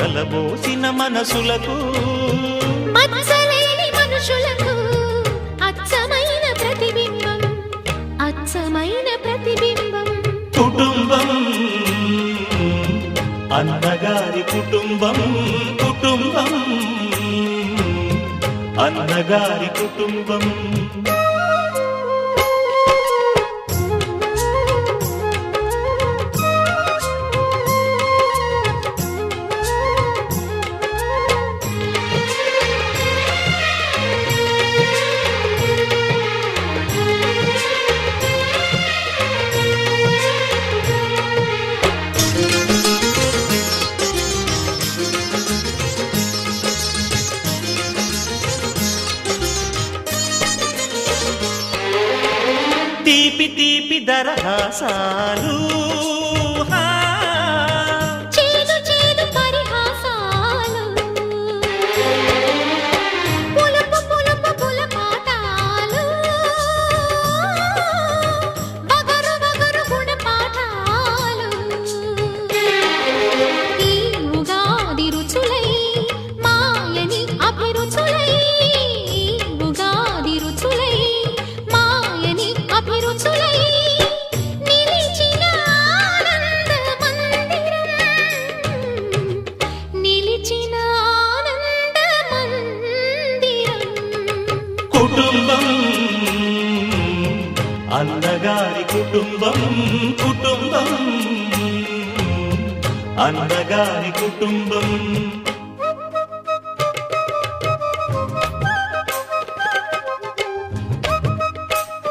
కలబోసిన మనసులకు. మనుషులకు అచ్చమైన ప్రతిబింబం అచ్చమైన ప్రతిబింబం. కుటుంబం అన్నగారి కుటుంబం కుటుంబం అన్నగారి కుటుంబం. తీపి తీపి దరహాసాలు కుటుంబం అన్నగారి కుటుంబం కుటుంబం అన్నగారి కుటుంబం.